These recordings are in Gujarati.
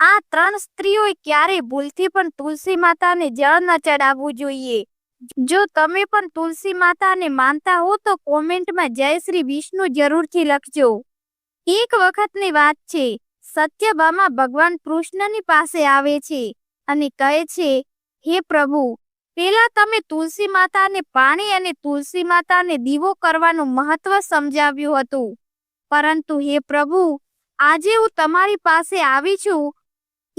આ ત્રણ સ્ત્રીઓએ ક્યારેય ભૂલથી પણ તુલસી માતાને જળ ન ચડાવવું જોઈએ. જો તમે પણ તુલસી માતાને માનતા હો તો કોમેન્ટમાં જય શ્રી વિષ્ણુ જરૂરથી લખજો. એક વખતની વાત છે, સત્યભામા ભગવાન કૃષ્ણની પાસે આવે છે અને કહે છે, હે પ્રભુ પેલા તમે તુલસી માતાને પાણી અને તુલસી માતાને દીવો કરવાનું મહત્વ સમજાવ્યું હતું. પરંતુ હે પ્રભુ, આજે હું તમારી પાસે આવી છું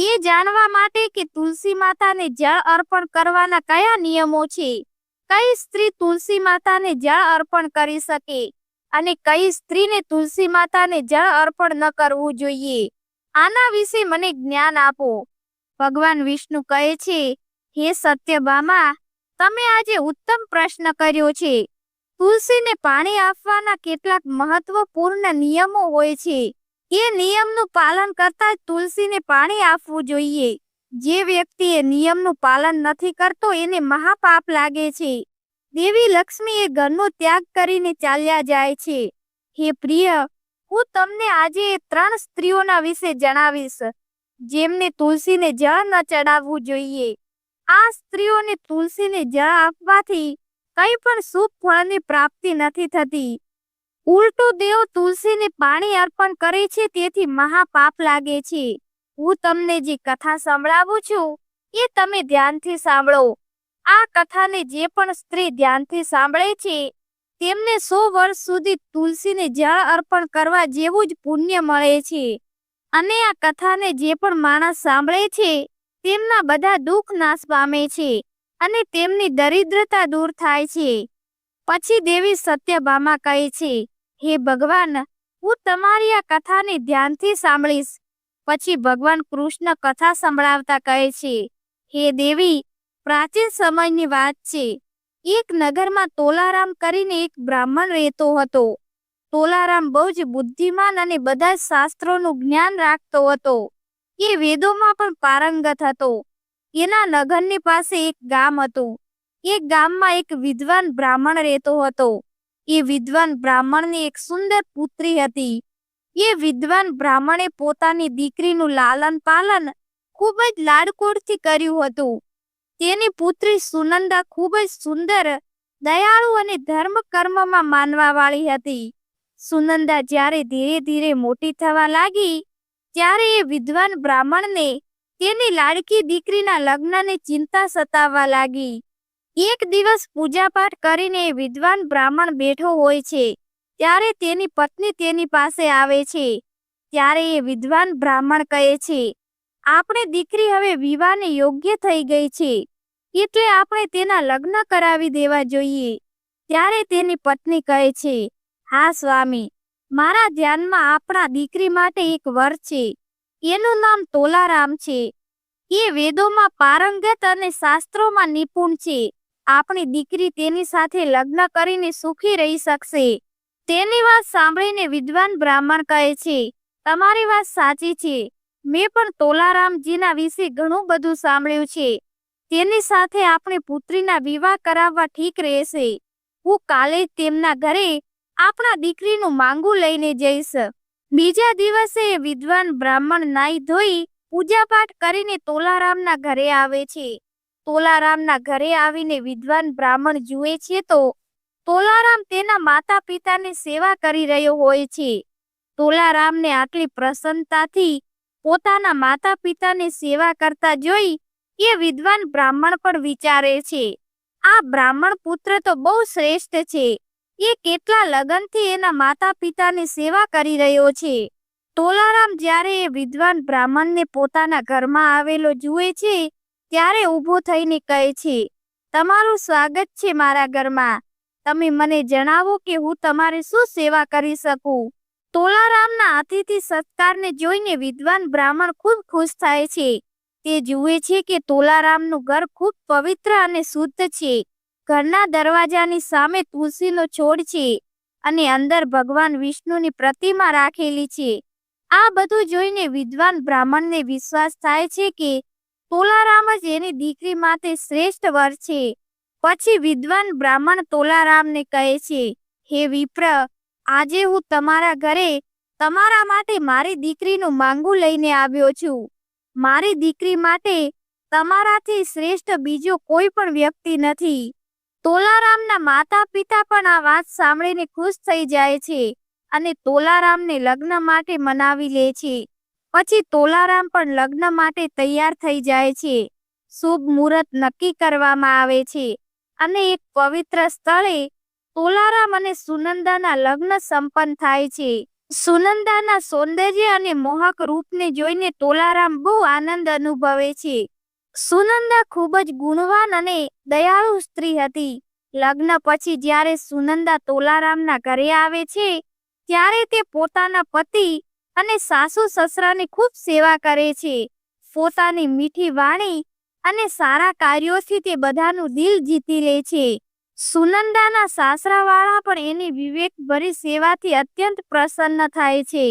એ જાણવા માટે કે તુલસી માતાને જળ અર્પણ કરવાના કયા નિયમો છે? કઈ સ્ત્રી તુલસી માતાને જળ અર્પણ કરી શકે? અને કઈ સ્ત્રીને તુલસી માતાને જળ અર્પણ ન કરવું જોઈએ? આના વિશે મને જ્ઞાન આપો. ભગવાન વિષ્ણુ કહે છે, હે સત્યભામા, તમે આજે ઉત્તમ પ્રશ્ન કર્યો છે. તુલસીને પાણી આપવાના કેટલાક મહત્વપૂર્ણ નિયમો હોય છે. એ નિયમનું પાલન કરતા તુલસીને પાણી આપવું જોઈએ. જે વ્યક્તિ એ નિયમનું પાલન નથી કરતો એને મહાપાપ લાગે છે. દેવી લક્ષ્મી એ ઘરનો ત્યાગ કરીને ચાલ્યા જાય છે. હે પ્રિય, હું તમને આજે ત્રણ સ્ત્રીઓના વિશે જણાવીશ, જેમને તુલસીને જળ ન ચડાવવું જોઈએ. આ સ્ત્રીઓને તુલસીને જળ આપવાથી કંઈ પણ શુભ ફળની પ્રાપ્તિ નથી થતી. ઉલટો દેવ તુલસીને પાણી અર્પણ કરે છે, તેથી મહાપાપ લાગે છે. હું તમને જે કથા સંભળાવું છું, એ તમે ધ્યાનથી સાંભળો. આ કથાને જે પણ સ્ત્રી ધ્યાનથી સાંભળે છે, તેમને સો વર્ષ સુધી તુલસીને જળ અર્પણ કરવા જેવું જ પુણ્ય મળે છે. અને આ કથાને જે પણ માણસ સાંભળે છે, તેમના બધા દુઃખ નાશ પામે છે, અને તેમની દરિદ્રતા દૂર થાય છે. પછી દેવી સત્યભામા કહે છે હે ભગવાન, હું તમારી આ કથાને ધ્યાનથી સાંભળીશ. પછી ભગવાન કૃષ્ણ કથા સંભળાવતા કહે છે, હે દેવી, પ્રાચીન સમયની વાત છે. એક નગરમાં તોલારામ કરીને એક બ્રાહ્મણ રહેતો હતો. તોલારામ બહુ જ બુદ્ધિમાન અને બધા શાસ્ત્રોનું જ્ઞાન રાખતો હતો. એ વેદોમાં પણ પારંગત હતો. એના નગરની પાસે એક ગામ હતું. એ ગામમાં એક વિદ્વાન બ્રાહ્મણ રહેતો હતો. એ વિદ્વાન બ્રાહ્મણની એક સુંદર પુત્રી હતી. એ વિદ્વાન બ્રાહ્મણે પોતાની દીકરીનું લાલન પાલન ખૂબ જ લાડકોડથી કર્યું હતું. તેની પુત્રી સુનંદા ખૂબ જ સુંદર, દયાળુ અને ધર્મ કર્મમાં માનવા વાળી હતી. સુનંદા જ્યારે ધીરે ધીરે મોટી થવા લાગી, ત્યારે એ વિદ્વાન બ્રાહ્મણને તેની લાડકી દીકરીના લગ્નની ચિંતા સતાવવા લાગી. એક દિવસ પૂજાપાઠ કરીને વિદ્વાન બ્રાહ્મણ બેઠો હોય છે, ત્યારે તેની પત્ની તેની પાસે આવે છે. ત્યારે એ વિદ્વાન બ્રાહ્મણ કહે છે, આપણે દીકરી હવે વિવાહને યોગ્ય થઈ ગઈ છે, એટલે આપણે તેના લગ્ન કરાવી દેવા જોઈએ. ત્યારે તેની પત્ની કહે છે, હા, સ્વામી, મારા ધ્યાનમાં આપણા દીકરી માટે એક વર છે, એનું નામ તોલારામ છે. એ વેદોમાં પારંગત અને શાસ્ત્રોમાં નિપુણ છે. આપણી દીકરી તેની સાથે લગ્ન કરીને સુખી રહી શકશે. તેની વાત સાંભળીને વિદ્વાન બ્રાહ્મણ કહે છે, તમારી વાત સાચી છે. મેં પણ તોલારામજીના વિશે ઘણું બધું સાંભળ્યું છે. તેની સાથે આપણે પુત્રીના વિવાહ કરાવવા ઠીક રહેશે. હું કાલે તેમના ઘરે આપણા દીકરીનું માંગુ લઈને જઈશ. બીજા દિવસે વિદ્વાન બ્રાહ્મણ નાઈ ધોઈ પૂજાપાઠ કરીને તોલારામના ઘરે આવે છે. તોલારામના ઘરે આવીને વિદ્વાન બ્રાહ્મણ જુએ છે તો તોલારામ તેના માતા પિતાની સેવા કરી રહ્યો હોય છે. તોલારામને આટલી પ્રસન્નતાથી પોતાના માતા પિતાની સેવા કરતા જોઈ એ વિદ્વાન બ્રાહ્મણ પણ વિચારે છે. આ બ્રાહ્મણ પુત્ર તો બહુ શ્રેષ્ઠ છે. એ કેટલા લગનથી એના માતા પિતાની સેવા કરી રહ્યો છે. તોલારામ જ્યારે એ વિદ્વાન બ્રાહ્મણને પોતાના ઘરમાં આવેલો જુએ છે ત્યારે ઊભો થઈને કહે છે, તમારું સ્વાગત છે મારા ઘરમાં. તમે મને જણાવો કે હું તમારી શું સેવા કરી શકું? તોલારામના અતિથિ સત્કારને જોઈને વિદ્વાન બ્રાહ્મણ ખૂબ ખુશ થાય છે. તે જુએ છે કે તોલારામનું ઘર ખૂબ પવિત્ર અને શુદ્ધ છે. ઘરના દરવાજાની સામે તુલસીનો છોડ છે અને અંદર ભગવાન વિષ્ણુની પ્રતિમા રાખેલી છે. આ બધું જોઈને વિદ્વાન બ્રાહ્મણને વિશ્વાસ થાય છે કે તોલારામ જ એની દીકરી માટે શ્રેષ્ઠ વર છે. પછી વિદ્વાન બ્રાહ્મણ તોલારામને કહે છે, હે વિપ્ર, આજે હું તમારા ઘરે તમારા માટે મારી દીકરીનું માંગુ લઈને આવ્યો છું. મારી દીકરી માટે તમારાથી શ્રેષ્ઠ બીજો કોઈ પણ વ્યક્તિ નથી. તોલારામના માતા પિતા પણ આ વાત સાંભળીને ખુશ થઈ જાય છે અને તોલારામને લગ્ન માટે મનાવી લે છે. પછી તોલારામ પણ લગ્ન માટે તૈયાર થઈ જાય છે. શુભ મુહૂર્ત નક્કી કરવામાં આવે છે અને એક પવિત્ર સ્થળે તોલારામ અને સુનંદાના લગ્ન સંપન્ન થાય છે. સુનંદાના સૌંદર્ય અને મોહક રૂપને જોઈને તોલારામ બહુ આનંદ અનુભવે છે. સુનંદા ખૂબ જ ગુણવાન અને દયાળુ સ્ત્રી હતી. લગ્ન પછી જ્યારે સુનંદા તોલારામના ઘરે આવે છે, ત્યારે તે પોતાના પતિ અને સાસુ સસરાની ખૂબ સેવા કરે છે. પોતાની મીઠી વાણી અને સારા કાર્યોથી તે બધાનું દિલ જીતી લે છે. સુનંદાના સાસરાવાળા પણ એની વિવેકભરી સેવાથી અત્યંત પ્રસન્ન થાય છે.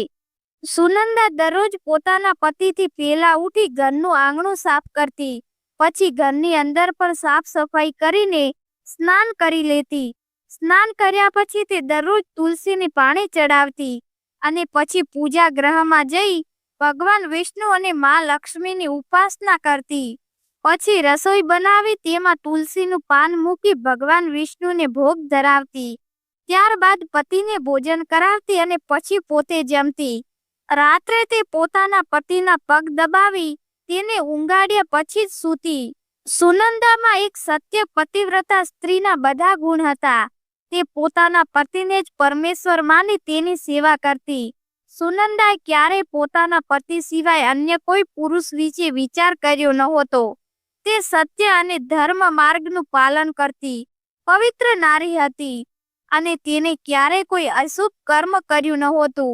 સુનંદા દરરોજ પોતાના પતિથી પહેલા ઉઠી ઘરનું આંગણું સાફ કરતી, પછી ઘરની અંદર પણ સાફ સફાઈ કરીને સ્નાન કરી લેતી. સ્નાન કર્યા પછી તે દરરોજ તુલસીને પાણી ચડાવતી અને પછી પૂજા ગ્રહમાં જઈ ભગવાન વિષ્ણુ અને મા લક્ષ્મીની ઉપાસના કરતી. પછી રસોઈ બનાવી તેમાં તુલસીનું પાન મૂકી ભગવાન વિષ્ણુને ભોગ ધરાવતી. ત્યારબાદ પતિને ભોજન કરાવતી અને પછી પોતે જમતી. રાત્રે તે પોતાના પતિના પગ દબાવી તેને ઊંઘાડ્યા પછી જ સૂતી. સુનંદામાં એક સત્ય પતિવ્રતા સ્ત્રીના બધા ગુણ હતા. તે પોતાના પતિને જ પરમેશ્વર માની તેની સેવા કરતી. સુનંદાએ ક્યારેય પોતાના પતિ સિવાય અન્ય કોઈ પુરુષ વિશે વિચાર કર્યો નહોતો. તે સત્ય અને ધર્મ માર્ગનું પાલન કરતી. પવિત્ર નારી હતી અને તેને ક્યારેય કોઈ અશુભ કર્મ કર્યું નહોતું.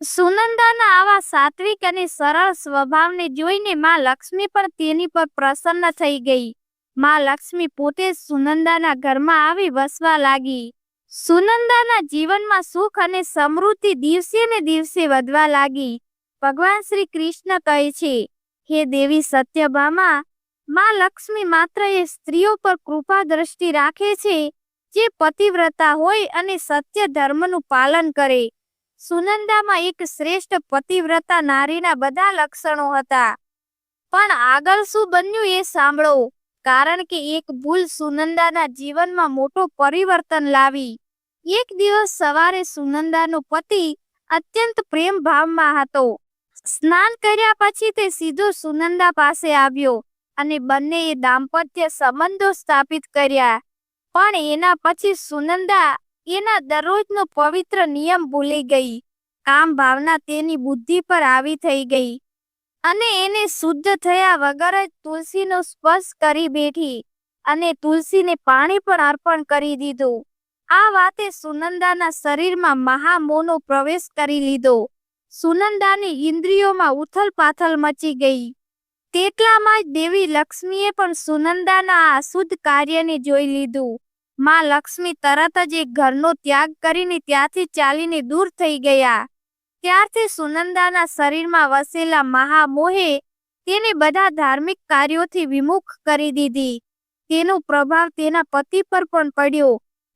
સુનંદાના આવા સાત્વિક અને સરળ સ્વભાવને જોઈને માં લક્ષ્મી પણ તેની પર પ્રસન્ન થઈ ગઈ. માં લક્ષ્મી પોતે સુનંદાના ઘરમાં આવી વસવા લાગી. સુનંદાના જીવનમાં સુખ અને સમૃદ્ધિ દિવસે ને દિવસે વધવા લાગી. ભગવાન શ્રી કૃષ્ણ કહે છે, હે દેવી સત્યભામા, માં લક્ષ્મી માત્ર એ સ્ત્રીઓ પર કૃપા દ્રષ્ટિ રાખે છે, જે પતિવ્રતા હોય અને સત્ય ધર્મનું પાલન કરે. સુનંદામાં એક શ્રેષ્ઠ પતિવ્રતા નારીના બધા લક્ષણો હતા. પણ આગળ શું બન્યું એ સાંભળો. કારણ કે એક ભૂલ સુનંદાના જીવનમાં મોટો પરિવર્તન લાવી. એક દિવસ સવારે સુનંદાનો પતિ અત્યંત પ્રેમ ભાવમાં હતો. સ્નાન કર્યા પછી તે સીધો સુનંદા પાસે આવ્યો અને બંનેએ દાંપત્ય સંબંધો સ્થાપિત કર્યા. પણ એના પછી સુનંદા એના દરરોજનો પવિત્ર નિયમ ભૂલી ગઈ. કામ ભાવના તેની બુદ્ધિ પર આવી થઈ ગઈ. અને એને શુદ્ધ થયા વગર જ તુલસીનો સ્પર્શ કરી બેઠી અને તુલસીને પાણી પણ અર્પણ કરી દીધું. આ વાતે સુનંદાના શરીરમાં મહામોનો પ્રવેશ કરી લીધો. સુનંદાની ઇન્દ્રિયોમાં ઉથલ પાથલ મચી ગઈ. તેટલામાં જ દેવી લક્ષ્મીએ પણ સુનંદાના આ અશુદ્ધ કાર્યને જોઈ લીધું. માં લક્ષ્મી તરત જ એક ઘરનો ત્યાગ કરીને ત્યાંથી ચાલીને દૂર થઈ ગયા. ત્યારથી સુનંદાના શરીરમાં વસેલા મહામોહે તેને બધા ધાર્મિક કાર્યોથી વિમુખ કરી દીધી. તેનો પ્રભાવ તેના પતિ પર પણ પડ્યો.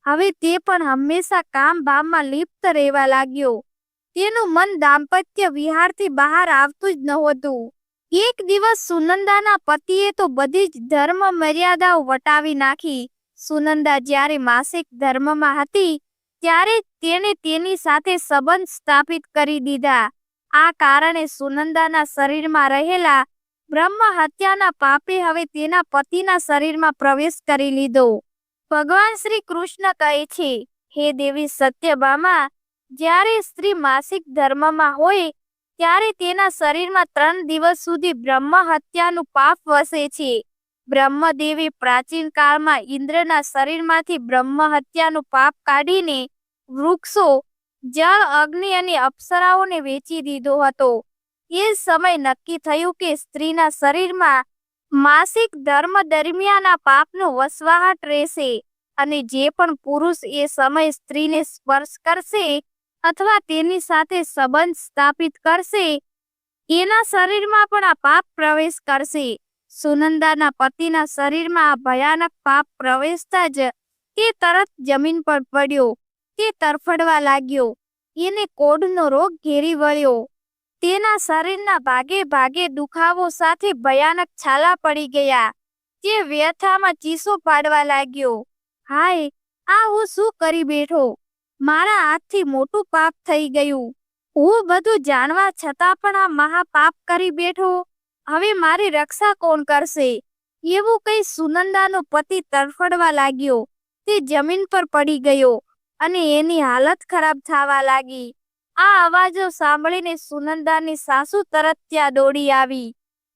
હવે તે પણ હંમેશા કામ ભાવમાં લિપ્ત રહેવા લાગ્યો. તેનું મન દાંપત્ય વિહારથી બહાર આવતું જ નહોતું. એક દિવસ સુનંદાના પતિએ તો બધી જ ધર્મ મર્યાદાઓ વટાવી નાખી. સુનંદા જ્યારે માસિક ધર્મમાં હતી ત્યારે તેણે તેની સાથે સંબંધ સ્થાપિત કરી દીધા. આ કારણે સુનંદાના શરીરમાં રહેલા બ્રહ્મ હત્યાના પાપે હવે તેના પતિના શરીરમાં પ્રવેશ કરી લીધો. ભગવાન શ્રી કૃષ્ણ કહે છે, હે દેવી સત્યભામા, જ્યારે સ્ત્રી માસિક ધર્મમાં હોય, ત્યારે તેના શરીરમાં ત્રણ દિવસ સુધી બ્રહ્મ હત્યાનું પાપ વસે છે. બ્રહ્મદેવી પ્રાચીન કાળમાં ઇન્દ્રના શરીરમાંથી બ્રહ્મ હત્યાનું પાપ કાઢીને વૃક્ષો, જળ, અગ્નિ અને અપ્સરાઓને વેચી દીધો હતો. એ સમય નક્કી થયું કે સ્ત્રીના શરીરમાં માસિક ધર્મ દરમિયાન પાપનો વસવાહટ રહેશે અને જે પણ પુરુષ એ સમય સ્ત્રીને સ્પર્શ કરશે અથવા તેની સાથે સંબંધ સ્થાપિત કરશે, એના શરીરમાં પણ આ પાપ પ્રવેશ કરશે. સુનંદાના પતિના શરીરમાં આ ભયાનક પાપ પ્રવેશતા જ તે તરત જમીન પર પડ્યો, તે તરફડવા લાગ્યો, એને કોઢનો રોગ ઘેરી વળ્યો. તેના શરીરના ભાગે ભાગે દુખાવો સાથે ભયાનક છાલા પડી ગયા તે વ્યથામાં ચીસો પાડવા લાગ્યો. હાય, આ હું શું કરી બેઠો? મારા હાથથી મોટું પાપ થઈ ગયું. હું બધું જાણવા છતાં પણ આ મહાપાપ કરી બેઠો? હવે મારી રક્ષા કોણ કરશે? એવું કહી સુનંદાનો પતિ તરફડવા લાગ્યો. તે જમીન પર પડી ગયો અને એની હાલત ખરાબ થવા લાગી. આ અવાજો સાંભળીને સુનંદાની સાસુ તરત ત્યાં દોડી આવી.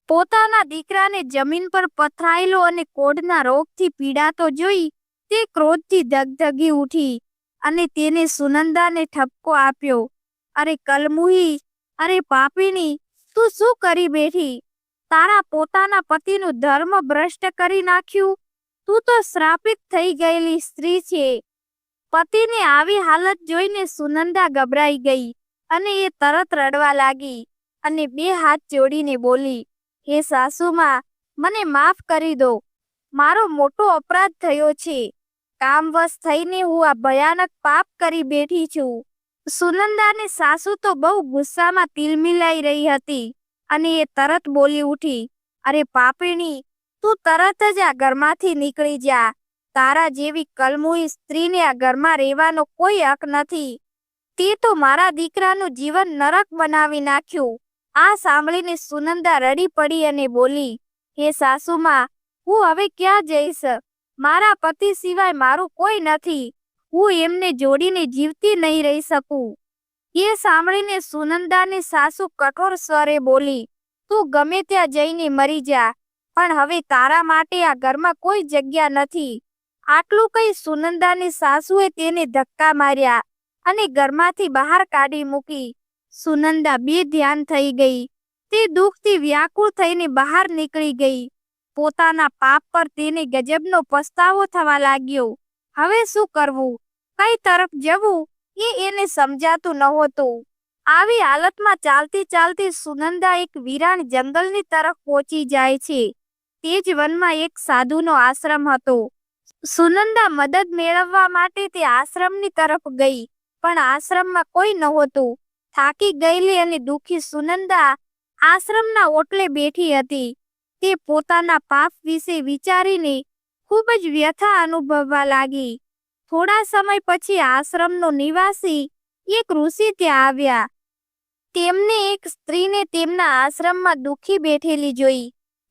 પોતાના દીકરાને જમીન પર પથરાયેલો અને કોઢના રોગથી પીડાતો જોઈ તે ક્રોધથી ધગધગી ઉઠી અને તેને સુનંદાને ઠપકો આપ્યો. અરે કલમુહી, અરે પાપીની તું શું કરી બેઠી? તારા પોતાના પતિનું ધર્મ ભ્રષ્ટ કરી નાખ્યું? તું તો શ્રાપિત થઈ ગયેલી સ્ત્રી છે. પતિની આવી હાલત જોઈને સુનંદા ગભરાઈ ગઈ અને એ તરત રડવા લાગી અને બે હાથ જોડીને બોલી, હે સાસુમાં, મને માફ કરી દો. મારો મોટો અપરાધ થયો છે. કામવશ થઈને હું આ ભયાનક પાપ કરી બેઠી છું. સુનંદાની સાસુ તો બહુ ગુસ્સામાં તિલમિલાઈ રહી હતી. અને એ તરત બોલી ઉઠી, અરે પાપીણી, તું તરત જ આ ઘરમાંથી નીકળી જા. તારા જેવી કલમુઈ સ્ત્રીને આ ઘરમાં રહેવાનો કોઈ હક નથી. તે તો મારા દીકરાનું જીવન નરક બનાવી નાખ્યું. આ સાંભળીને સુનંદા રડી પડી અને બોલી, હે સાસુમાં, હું હવે ક્યાં જઈશ? મારા પતિ સિવાય મારું કોઈ નથી. હું એમને જોડીને જીવતી નહીં રહી શકું. એ સાંભળીને સુનંદાની સાસુ કઠોર સ્વરે બોલી, તું ગમે ત્યાં જઈને મરી જા, પણ હવે તારા માટે આ ઘરમાં કોઈ જગ્યા નથી. આટલું કહી સુનંદાની સાસુએ તેને ધક્કા માર્યા અને ઘરમાંથી બહાર કાઢી મૂકી. સુનંદા બે ધ્યાન થઈ ગઈ. તે દુઃખથી વ્યાકુળ થઈને બહાર નીકળી ગઈ. પોતાના પાપ પર તેને ગજબનો પસ્તાવો થવા લાગ્યો. હવે શું કરવું? કઈ તરફ જવું? એ એને સમજાતું નહોતું. આવી હાલતમાં ચાલતી ચાલતી સુનંદા એક વિરાણ જંગલની તરફ પહોંચી જાય છે. તે જ વનમાં એક સાધુનો આશ્રમ હતો. સુનંદા મદદ મેળવવા માટે તે આશ્રમની તરફ ગઈ, પણ આશ્રમમાં કોઈ નહોતું. થાકી ગયેલી અને દુઃખી સુનંદા આશ્રમના ઓટલે બેઠી હતી. તે પોતાના પાપ વિશે વિચારીને ખૂબ જ વ્યથા અનુભવવા લાગી. થોડા સમય પછી આશ્રમનો નિવાસી એક ઋષિ ત્યાં આવ્યા. તેમને એક સ્ત્રીને તેમના આશ્રમમાં દુઃખી બેઠેલી જોઈ,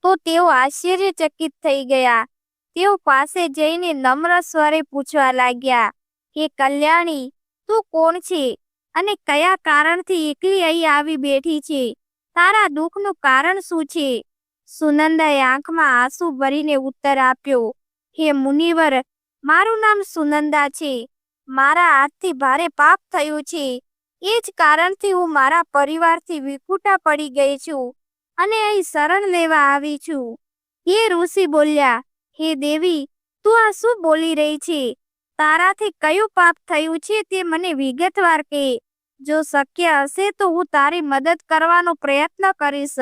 તો તેઓ આશ્ચર્યચકિત થઈ ગયા. તેઓ પાસે જઈને નમ્ર સ્વરે પૂછવા લાગ્યા કે કલ્યાણી, તું કોણ છે અને કયા કારણથી એકલી અહીં આવી બેઠી છે? તારા દુઃખનું કારણ શું છે? સુનંદાએ આંખમાં આંસુ ભરીને ઉત્તર આપ્યો, હે મુનિવર મારું નામ સુનંદા છે. મારા હાથથી ભારે પાપ થયું છે. એ જ કારણથી હું મારા પરિવારથી વિખૂટા પડી ગઈ છું અને અહીં શરણ લેવા આવી છું. એ ઋષિ બોલ્યા, હે દેવી, તું આ શું બોલી રહી છે? તારાથી કયું પાપ થયું છે તે મને વિગતવાર કહે. જો શક્ય હશે તો હું તારી મદદ કરવાનો પ્રયત્ન કરીશ.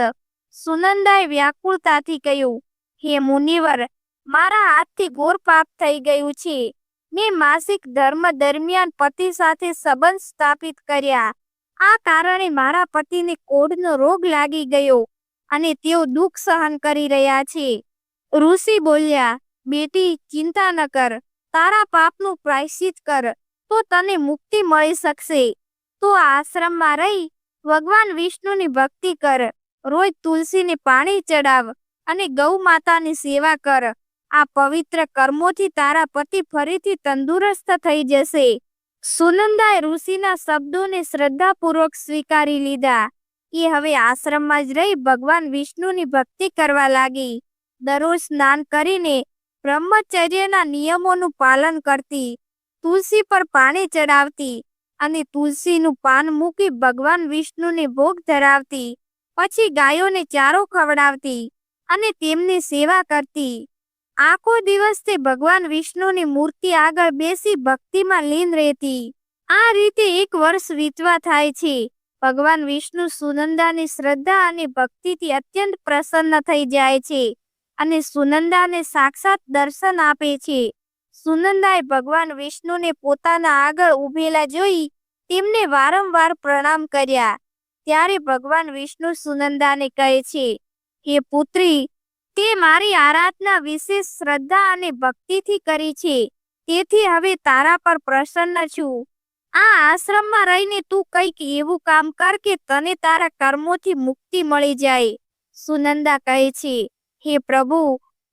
સુનંદાએ વ્યાકુળતાથી કહ્યું, હે મુનિવર મારા હાથથી ઘોર પાપ થઈ ગયું છે. મેં માસિક ધર્મ દરમિયાન પતિ સાથે સંબંધ સ્થાપિત કર્યા. આ કારણે મારા પતિને કોઢનો રોગ લાગી ગયો અને તેઓ દુઃખ સહન કરી રહ્યા છે. ઋષિ બોલ્યા, બેટી, ચિંતા ન કર. તારા પાપનું પ્રાયશ્ચિત કર. તો તને મુક્તિ મળી શકશે. તો આશ્રમમાં રહી. ભગવાન વિષ્ણુની ભક્તિ કર. રોજ તુલસીને પાણી ચડાવ અને ગૌ માતાની સેવા કર. આ પવિત્ર કર્મોથી તારા પતિ ફરીથી તંદુરસ્ત થઈ જશે. સુનંદાએ ઋષિના શબ્દોને શ્રદ્ધાપૂર્વક સ્વીકારી લીધા. એ હવે આશ્રમમાં જ રહી ભગવાન વિષ્ણુની ભક્તિ કરવા લાગી. દરરોજ સ્નાન કરીને બ્રહ્મચર્યના નિયમોનું પાલન કરતી, તુલસી પર પાણી ચડાવતી અને તુલસીનું પાન મૂકી ભગવાન વિષ્ણુને ભોગ ધરાવતી, પછી ગાયોને ચારો ખવડાવતી અને તેમની સેવા કરતી. આખો દિવસ તે ભગવાન વિષ્ણુની મૂર્તિ આગળ બેસી ભક્તિમાં લીન રહેતી. આ રીતે એક વર્ષ વીતવા થાય છે. ભગવાન વિષ્ણુ સુનંદાની શ્રદ્ધા અને ભક્તિથી અત્યંત પ્રસન્ન થઈ જાય છે અને સુનંદાને સાક્ષાત દર્શન આપે છે. સુનંદાએ ભગવાન વિષ્ણુને પોતાના આગળ ઊભેલા જોઈ તેમને વારંવાર પ્રણામ કર્યા. ત્યારે ભગવાન વિષ્ણુ સુનંદાને કહે છે કે પુત્રી તે મારી આરાધના વિશેષ શ્રદ્ધા અને ભક્તિથી કરી છે. તેથી હવે તારા પર પ્રસન્ન છું. આ આશ્રમમાં રહીને તું કંઈક એવું કામ કર કે તને તારા કર્મોથી મુક્તિ મળી જાય. સુનંદા કહે છે, હે પ્રભુ,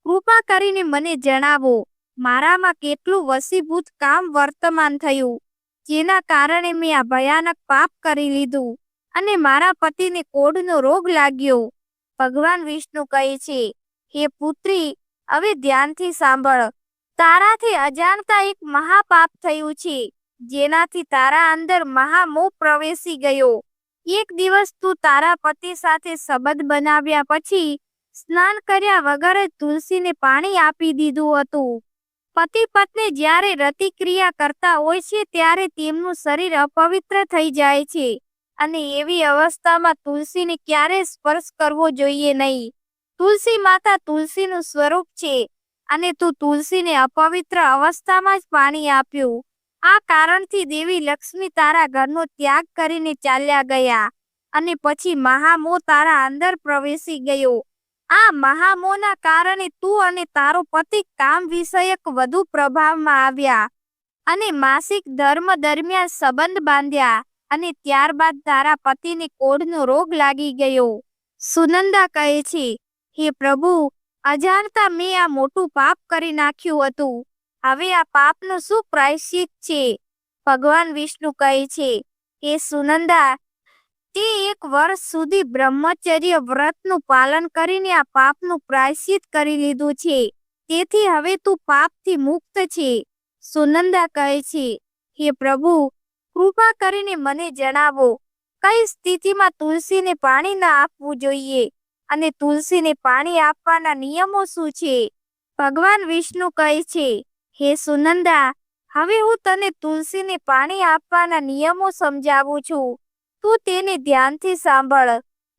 કૃપા કરીને મને જણાવો, મારામાં કેટલું વસીભૂત કામ વર્તમાન થયું, જેના કારણે મેં આ ભયાનક પાપ કરી લીધું અને મારા પતિને કોઢનો રોગ લાગ્યો. ભગવાન વિષ્ણુ કહે છે હે પુત્રી, હવે ધ્યાનથી સાંભળ. તારાથી અજાણતા એક મહાપાપ થયું છે, જેનાથી તારા અંદર મહામોહ પ્રવેશી ગયો. એક દિવસ તું તારા પતિ સાથે સંબંધ બનાવ્યા પછી સ્નાન કર્યા વગર તુલસીને પાણી આપી દીધું હતું. પતિ પત્ની જ્યારે રતિક્રિયા કરતા હોય છે ત્યારે તેમનું શરીર અપવિત્ર થઈ જાય છે અને એવી અવસ્થામાં તુલસીને ક્યારે સ્પર્શ કરવો જોઈએ નહીં. તુલસી માતા તુલસીનું સ્વરૂપ છે અને તું તુલસીને અપવિત્ર અવસ્થામાં જ પાણી આપ્યું. આ કારણથી દેવી લક્ષ્મી તારા ઘરનો ત્યાગ કરીને ચાલ્યા ગયા અને પછી મહામો તારા અંદર પ્રવેશી ગયો. આ મહામોના કારણે તું અને તારો પતિ કામ વિષયક વધુ પ્રભાવમાં આવ્યા અને માસિક ધર્મ દરમિયાન સંબંધ બાંધ્યા અને ત્યારબાદ તારા પતિને કોઢનો રોગ લાગી ગયો. સુનંદા કહે છે હે પ્રભુ, અજાણતા મેં આ મોટું પાપ કરી નાખ્યું હતું. હવે આ પાપનું શું પ્રાયશ્ચિત છે? ભગવાન વિષ્ણુ કહે છે, હે સુનંદા, તે એક વર્ષ સુધી બ્રહ્મચર્ય વ્રતનું પાલન કરીને આ પાપનું પ્રાયશ્ચિત કરી લીધું છે. તેથી હવે તું પાપથી મુક્ત છે. સુનંદા કહે છે, હે પ્રભુ, કૃપા કરીને મને જણાવો, કઈ સ્થિતિમાં તુલસીને પાણી ના આપવું જોઈએ? અને તુલસીને પાણી આપવાના નિયમો શું છે? ભગવાન વિષ્ણુ કહે છે, હે સુનંદા, હવે હું તને તુલસીને પાણી આપવાના નિયમો સમજાવું છું. તું તેને ધ્યાનથી સાંભળ.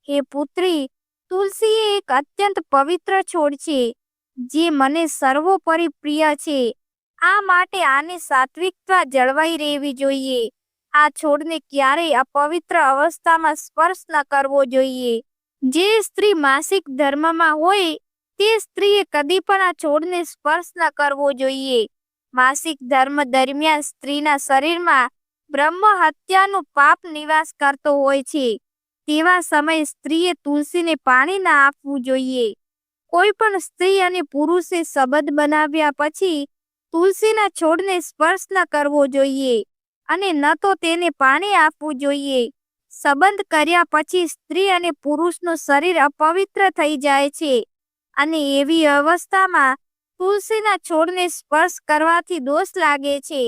હે પુત્રી તુલસી એક અત્યંત પવિત્ર છોડ છે, જે મને સર્વોપરી પ્રિય છે. આ માટે આને સાત્વિકતા જળવાઈ રહેવી જોઈએ. આ છોડને ક્યારેય અપવિત્ર અવસ્થામાં સ્પર્શ ન કરવો જોઈએ. જે સ્ત્રી માસિક ધર્મમાં હોય, તે સ્ત્રીએ કદી પણ આ છોડને સ્પર્શ ન કરવો જોઈએ. માસિક ધર્મ દરમિયાન સ્ત્રીના શરીરમાં બ્રહ્મ હત્યાનું પાપ નિવાસ કરતો હોય છે. તેવા સમયે સ્ત્રીએ તુલસીને પાણી ના આપવું જોઈએ. કોઈ પણ સ્ત્રી અને પુરુષે સંબંધ બનાવ્યા પછી તુલસીના છોડને સ્પર્શ ન કરવો જોઈએ અને ન તો તેને પાણી આપવું જોઈએ. સંબંધ કર્યા પછી સ્ત્રી અને પુરુષનું શરીર અપવિત્ર થઈ જાય છે અને એવી અવસ્થામાં તુલસીના છોડને સ્પર્શ કરવાથી દોષ લાગે છે.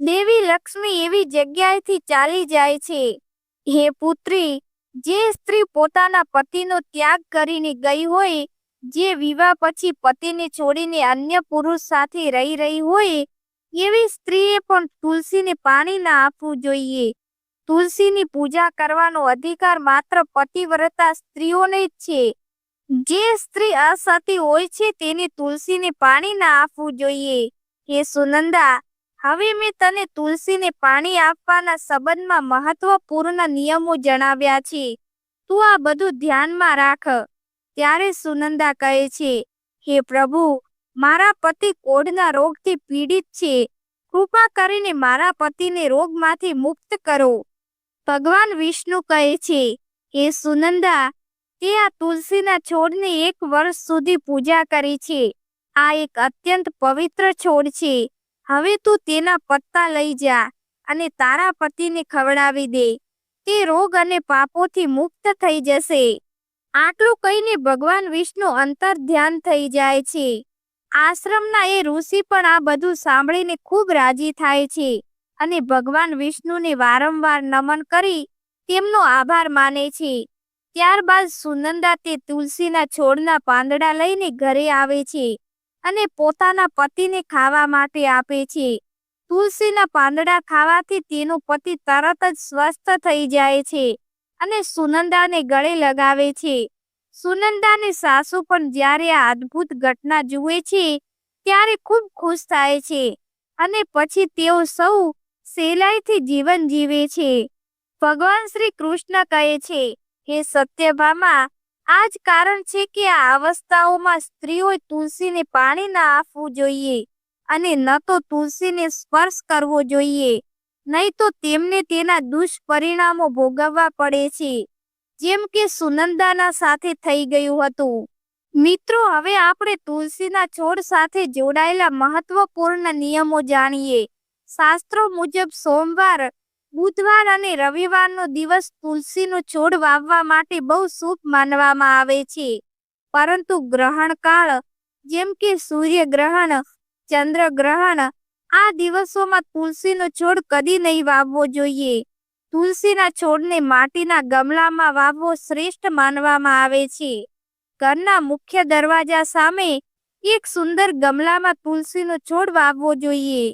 દેવી લક્ષ્મી એવી જગ્યાએથી ચાલી જાય છે. હે પુત્રી, જે સ્ત્રી પોતાના પતિનો ત્યાગ કરીને ગઈ હોય, જે વિવાહ પછી પતિને છોડીને અન્ય પુરુષ સાથે રહી રહી હોય, એવી સ્ત્રીએ પણ તુલસીને પાણી ના આપવું જોઈએ. તુલસીની પૂજા કરવાનો અધિકાર માત્ર પતિવ્રતા સ્ત્રીઓને જ છે. જે સ્ત્રી અસતી હોય છે તેને તુલસીને પાણી ના આપવું જોઈએ. હે સુનંદા, હવે મેં તને તુલસીને પાણી આપવાના સંબંધમાં મહત્વપૂર્ણ નિયમો જણાવ્યા છે. તું આ બધું ધ્યાનમાં રાખ. ત્યારે સુનંદા કહે છે, હે પ્રભુ, મારા પતિ કોઢના રોગથી પીડિત છે. કૃપા કરીને મારા પતિને રોગમાંથી મુક્ત કરો. ભગવાન વિષ્ણુ કહે છે કે સુનંદા, તે આ તુલસીના છોડને એક વર્ષ સુધી પૂજા કરી છે. આ એક અત્યંત પવિત્ર છોડ છે. હવે તું તેના પત્તા લઈ જા અને તારા પતિને ખવડાવી દે. તે રોગ અને પાપોથી મુક્ત થઈ જશે. આટલું કહીને ભગવાન વિષ્ણુ અંતર ધ્યાન થઈ જાય છે. આશ્રમના એ ઋષિ પણ આ બધું સાંભળીને ખૂબ રાજી થાય છે. અને ભગવાન વિષ્ણુને વારંવાર નમન કરી તેમનો આભાર માને છે. ત્યારબાદ સુનંદા તે તુલસીના છોડના પાંદડા લઈને ઘરે આવે છે અને પોતાના પતિને ખાવા માટે આપે છે. તુલસીના પાંદડા ખાવાથી તેનો પતિ તરત જ સ્વસ્થ થઈ જાય છે અને સુનંદાને ગળે લગાવે છે. સુનંદાને સાસુ પણ જ્યારે આ અદ્ભુત ઘટના જુએ છે ત્યારે ખૂબ ખુશ થાય છે અને પછી તેઓ સૌ સહેલાઈથી જીવન જીવે છે. ભગવાન શ્રી કૃષ્ણ કહે છે, હે સત્યભામા આ જ કારણ છે કે આ અવસ્થાઓમાં સ્ત્રીઓએ તુલસીને પાણી ના આપવું જોઈએ અને ન તો તુલસીને સ્પર્શ કરવો જોઈએ, નહીં તો તેમને તેના દુષ્પરિણામો ભોગવવા પડે છે. જેમ કે સુનંદાના સાથે થઈ ગયું હતું. મિત્રો, હવે આપણે તુલસીના છોડ સાથે જોડાયેલા મહત્વપૂર્ણ નિયમો જાણીએ. શાસ્ત્રો મુજબ સોમવાર, બુધવાર અને રવિવારનો દિવસ તુલસીનો છોડ વાવવા માટે બહુ શુભ માનવામાં આવે છે. પરંતુ ગ્રહણ કાળ, જેમ કે સૂર્યગ્રહણ ચંદ્રગ્રહણ આ દિવસોમાં તુલસીનો છોડ કદી નહીં વાવવો જોઈએ. તુલસીના છોડને માટીના ગમલામાં વાવવો શ્રેષ્ઠ માનવામાં આવે છે. ઘરના મુખ્ય દરવાજા સામે એક સુંદર ગમલામાં તુલસીનો છોડ વાવવો જોઈએ.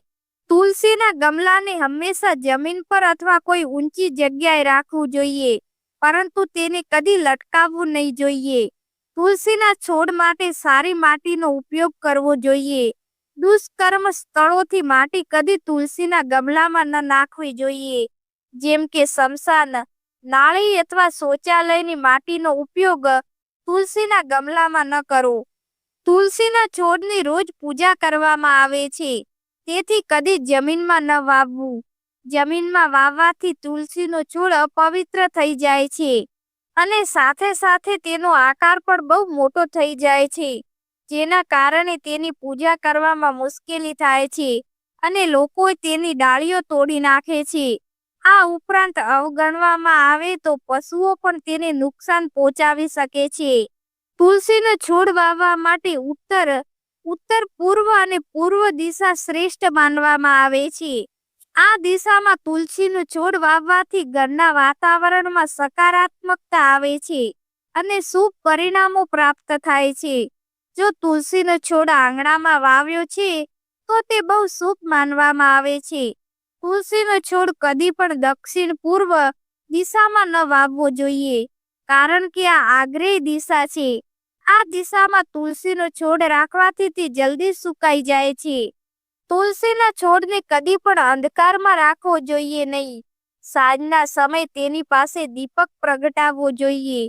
તુલસીના ગમલાને હંમેશા જમીન પર અથવા કોઈ ઊંચી જગ્યાએ રાખવું જોઈએ, પરંતુ તેને કદી લટકાવવું નહીં જોઈએ. તુલસીના છોડ માટે સારી માટીનો ઉપયોગ કરવો જોઈએ. દુષ્કર્મ સ્થળોથી માટી કદી તુલસીના ગમલામાં ન નાખવી જોઈએ, જેમ કે શમશાન, નાળી અથવા શૌચાલયની માટીનો ઉપયોગ તુલસીના ગમલામાં ન કરો. તુલસીના છોડની રોજ પૂજા કરવામાં આવે છે. તેથી કદી જમીનમાં ન વાવવું. જમીનમાં વાવવાથી તુલસીનો છોડ અપવિત્ર થઈ જાય છે અને સાથે સાથે તેનો આકાર પણ બહુ મોટો થઈ જાય છે, જેના કારણે તેની પૂજા કરવામાં મુશ્કેલી થાય છે અને લોકો તેની ડાળીઓ તોડી નાખે છે. આ ઉપરાંત અવગણવામાં આવે તો પશુઓ પણ તેને નુકસાન પહોંચાડી શકે છે. તુલસીનો છોડ વાવવા માટે ઉત્તર ઉત્તર, પૂર્વ અને પૂર્વ દિશા શ્રેષ્ઠ માનવામાં આવે છે. આ દિશામાં તુલસીનો છોડ વાવવાથી ઘરના વાતાવરણમાં સકારાત્મકતા આવે છે અને શુભ પરિણામો પ્રાપ્ત થાય છે. જો તુલસીનો છોડ આંગણામાં વાવ્યો છે, તો તે બહુ શુભ માનવામાં આવે છે. તુલસીનો છોડ કદી પણ દક્ષિણ, પૂર્વ દિશામાં ન વાવવો જોઈએ, કારણ કે આ આગ્રેય દિશા છે. આ દિશામાં તુલસીનો છોડ રાખવાથી તે જલ્દી સુકાઈ જાય છે. તુલસીના છોડને કદી પણ અંધકારમાં રાખવો જોઈએ નહીં. સાંજના સમય તેની પાસે દીપક પ્રગટાવવો જોઈએ.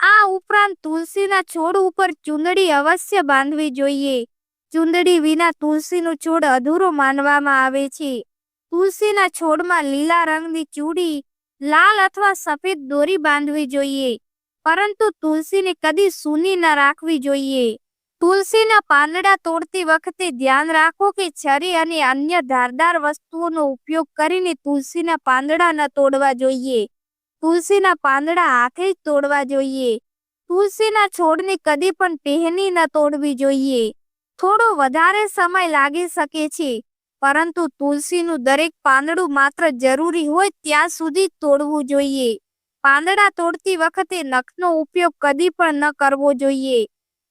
આ ઉપરાંત તુલસીના છોડ ઉપર ચૂંદડી અવશ્ય બાંધવી જોઈએ. ચૂંદડી વિના તુલસીનો છોડ અધૂરો માનવામાં આવે છે. તુલસીના છોડમાં લીલા રંગની ચૂડી, લાલ અથવા સફેદ દોરી બાંધવી જોઈએ. પરંતુ તુલસીને કદી સૂની ન રાખવી જોઈએ. તુલસીના પાંદડા તોડતી વખતે ધ્યાન રાખો કે છરી અને અન્ય ધારદાર વસ્તુઓનો ઉપયોગ કરીને તુલસીના પાંદડા ન તોડવા જોઈએ. તુલસીના પાંદડા હાથે જ તોડવા જોઈએ. તુલસીના છોડને કદી પણ પહેની ન તોડવી જોઈએ. થોડો વધારે સમય લાગી શકે છે, પરંતુ તુલસીનું દરેક પાંદડું માત્ર જરૂરી હોય ત્યાં સુધી તોડવું જોઈએ. પાંદડા તોડતી વખતે નખનો ઉપયોગ કદી પણ ન કરવો જોઈએ,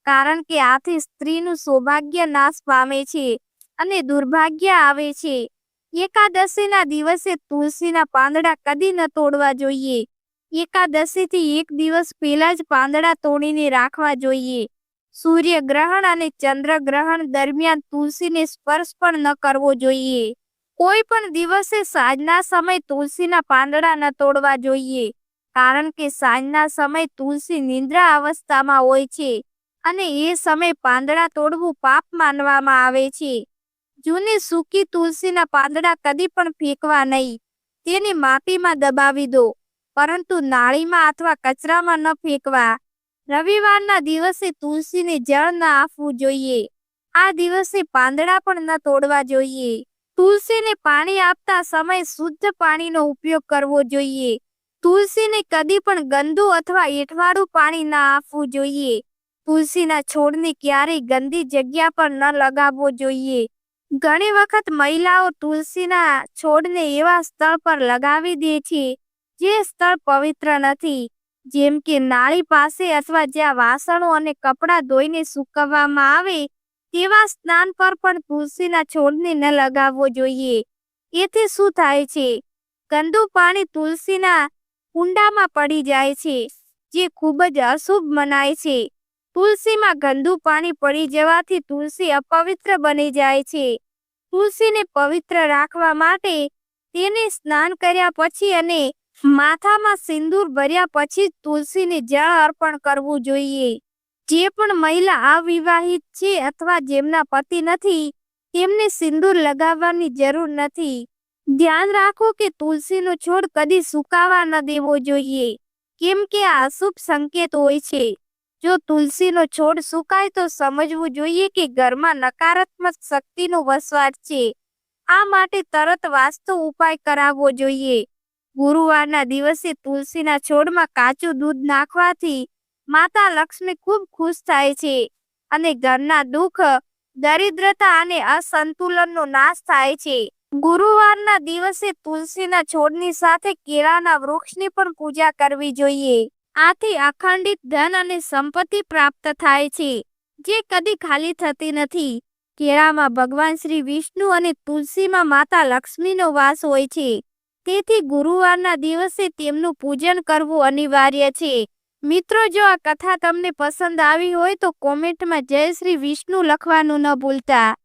કારણ કે આથી સ્ત્રીનું સૌભાગ્ય નાશ પામે છે અને દુર્ભાગ્ય આવે છે. એકાદશીના દિવસે તુલસીના પાંદડા કદી ન તોડવા જોઈએ. એકાદશીથી એક દિવસ પહેલા જ પાંદડા તોડીને રાખવા જોઈએ. સૂર્યગ્રહણ અને ચંદ્રગ્રહણ દરમિયાન તુલસીને સ્પર્શ પણ ન કરવો જોઈએ. કોઈ પણ દિવસે સાંજના સમય તુલસીના પાંદડા ન તોડવા જોઈએ. કારણ કે સાંજના સમય તુલસી નિંદ્રા અવસ્થામાં હોય છે અને એ સમય પાંદડા તોડવું પાપ માનવામાં આવે છે. જૂની સૂકી તુલસીના પાંદડા કદી પણ ફેંકવા નહીં. તેને માટીમાં દબાવી દો, પરંતુ નાળીમાં અથવા કચરામાં ન ફેંકવા. રવિવારના દિવસે તુલસીને જળ ન આપવું જોઈએ. આ દિવસે પાંદડા પણ ન તોડવા જોઈએ. તુલસીને પાણી આપતા સમય શુદ્ધ પાણીનો ઉપયોગ કરવો જોઈએ. તુલસીને કદી પણ ગંદુ અથવા એઠવાડું પાણી ના આપવું જોઈએ. તુલસીના છોડને ક્યારેય ગંદી જગ્યા પર ન લગાવવો જોઈએ. ઘણી વખત મહિલાઓ તુલસીના છોડને એવા સ્થળ પર લગાવી દે છે, જે સ્થળ પવિત્ર નથી. જેમ કે નાળી પાસે અથવા જ્યાં વાસણો અને કપડાં ધોઈને સૂકવવામાં આવે, તેવા સ્નાન પર પણ તુલસીના છોડને ન લગાવવો જોઈએ. એથી શું થાય છે? ગંદુ પાણી તુલસીના કુંડામાં પડી જાય છે, જે ખૂબ જ અશુભ મનાય છે. તુલસીમાં ગંદુ પાણી પડી જવાથી તુલસી અપવિત્ર બની જાય છે. તુલસીને પવિત્ર રાખવા માટે તેને સ્નાન કર્યા પછી અને માથામાં સિંદૂર ભર્યા પછી તુલસીને જળ અર્પણ કરવું જોઈએ. જે પણ મહિલા અવિવાહિત છે અથવા જેમના પતિ નથી, તેમને સિંદૂર લગાવવાની જરૂર નથી. ધ્યાન રાખો કે તુલસીનો છોડ કદી સુકાવા ન દેવો જોઈએ. કેમ કે આ અશુભ સંકેત હોય છે. જો તુલસીનો છોડ સુકાય તો સમજવું જોઈએ કે ઘરમાં નકારાત્મક શક્તિનો વસવાટ છે. આ માટે તરત વાસ્તુ ઉપાય કરાવવો જોઈએ. ગુરુવારના દિવસે તુલસીના છોડમાં કાચું દૂધ નાખવાથી માતા લક્ષ્મી ખૂબ ખુશ થાય છે અને ઘરના દુઃખ, દરિદ્રતા અને અસંતુલનનો નાશ થાય છે. ગુરુવારના દિવસે તુલસીના છોડની સાથે કેળાના વૃક્ષની પણ પૂજા કરવી જોઈએ. આથી અખંડિત ધન અને સંપત્તિ પ્રાપ્ત થાય છે. જે કદી ખાલી થતી નથી. કેળામાં ભગવાન શ્રી વિષ્ણુ અને તુલસીમાં માતા લક્ષ્મીનો વાસ હોય છે. તેથી ગુરુવારના દિવસે તેમનું પૂજન કરવું અનિવાર્ય છે. મિત્રો, જો આ કથા તમને પસંદ આવી હોય તો કોમેન્ટમાં જય શ્રી વિષ્ણુ લખવાનું ન ભૂલતા.